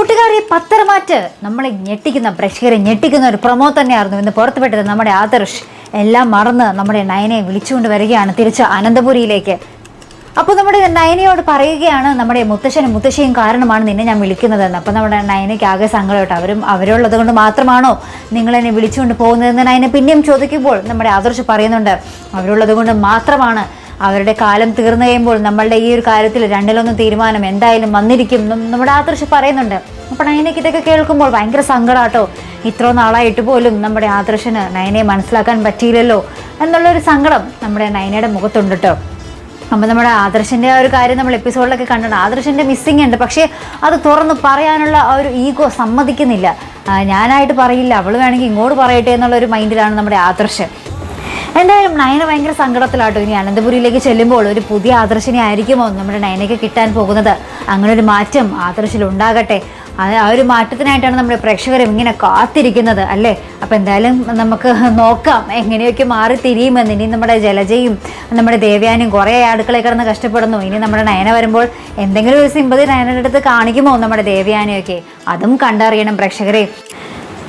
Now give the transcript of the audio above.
കൂട്ടുകാരെ പത്തരമാറ്റ് നമ്മളെ ഞെട്ടിക്കുന്ന പ്രേക്ഷകരെ ഞെട്ടിക്കുന്ന ഒരു പ്രൊമോ തന്നെയായിരുന്നു ഇന്ന് പുറത്തുവിട്ടത് നമ്മുടെ ആദർശ്. എല്ലാം മറന്ന് നമ്മുടെ നയനയെ വിളിച്ചുകൊണ്ട് വരികയാണ് തിരിച്ച് അനന്തപുരിയിലേക്ക്. അപ്പോൾ നമ്മുടെ നയനയോട് പറയുകയാണ് നമ്മുടെ മുത്തശ്ശനും മുത്തശ്ശിയും കാരണമാണ് നിന്നെ ഞാൻ വിളിക്കുന്നതെന്ന്. അപ്പോൾ നമ്മുടെ നയനയ്ക്ക് ആകെ സങ്കടമായിട്ട് അവരും അവരുള്ളത് കൊണ്ട് മാത്രമാണോ നിങ്ങളെന്നെ വിളിച്ചുകൊണ്ട് പോകുന്നതെന്ന്? നയനെ പിന്നെയും ചോദിക്കുമ്പോൾ നമ്മുടെ ആദർശ് പറയുന്നുണ്ട് അവരുള്ളത് കൊണ്ട് മാത്രമാണ് അവരുടെ കാലം തീർന്നു കഴിയുമ്പോൾ നമ്മളുടെ ഈ ഒരു കാര്യത്തിൽ രണ്ടിലൊന്നും തീരുമാനം എന്തായാലും വന്നിരിക്കും നമ്മുടെ ആദർശ് പറയുന്നുണ്ട്. അപ്പോൾ നയനയ്ക്ക് ഇതൊക്കെ കേൾക്കുമ്പോൾ ഭയങ്കര സങ്കടാട്ടോ. ഇത്ര നാളായിട്ട് പോലും നമ്മുടെ ആദർശന് നയനയെ മനസ്സിലാക്കാൻ പറ്റിയില്ലല്ലോ എന്നുള്ളൊരു സങ്കടം നമ്മുടെ നയനയുടെ മുഖത്തുണ്ട് കേട്ടോ. അപ്പം നമ്മുടെ ആദർശിന്റെ ആ ഒരു കാര്യം നമ്മൾ എപ്പിസോഡിലൊക്കെ കണ്ടിട്ടുണ്ട്. ആദർശിന്റെ മിസ്സിങ് ഉണ്ട്. പക്ഷേ അത് തുറന്ന് പറയാനുള്ള ആ ഒരു ഈഗോ സമ്മതിക്കുന്നില്ല. ഞാനായിട്ട് പറയില്ല. അവൾ വേണമെങ്കിൽ ഇങ്ങോട്ട് പറയട്ടെ എന്നുള്ള ഒരു മൈൻഡിലാണ് നമ്മുടെ ആദർശ്. എന്തായാലും നയന ഭയങ്കര സങ്കടത്തിലാട്ടോ. ഇനി അനന്തപുരിയിലേക്ക് ചെല്ലുമ്പോൾ ഒരു പുതിയ ആദർശിനെ ആയിരിക്കുമോ നമ്മുടെ നയനയ്ക്ക് കിട്ടാൻ പോകുന്നത്? അങ്ങനെ ഒരു മാറ്റം അത് ആ ഒരു മാറ്റത്തിനായിട്ടാണ് നമ്മുടെ പ്രേക്ഷകരും ഇങ്ങനെ കാത്തിരിക്കുന്നത് അല്ലേ? അപ്പം എന്തായാലും നമുക്ക് നോക്കാം എങ്ങനെയൊക്കെ മാറി തിരിയുമെന്ന്. ഇനി നമ്മുടെ ജലജയും നമ്മുടെ ദേവ്യാനും കുറേ അടുക്കളയിൽ കിടന്ന് കഷ്ടപ്പെടുന്നു. ഇനി നമ്മുടെ നയന വരുമ്പോൾ എന്തെങ്കിലും ഒരു സിമ്പതി നയനയുടെ അടുത്ത് കാണിക്കുമോ നമ്മുടെ ദേവ്യാനെയൊക്കെ? അതും കണ്ടറിയണം പ്രേക്ഷകരെ.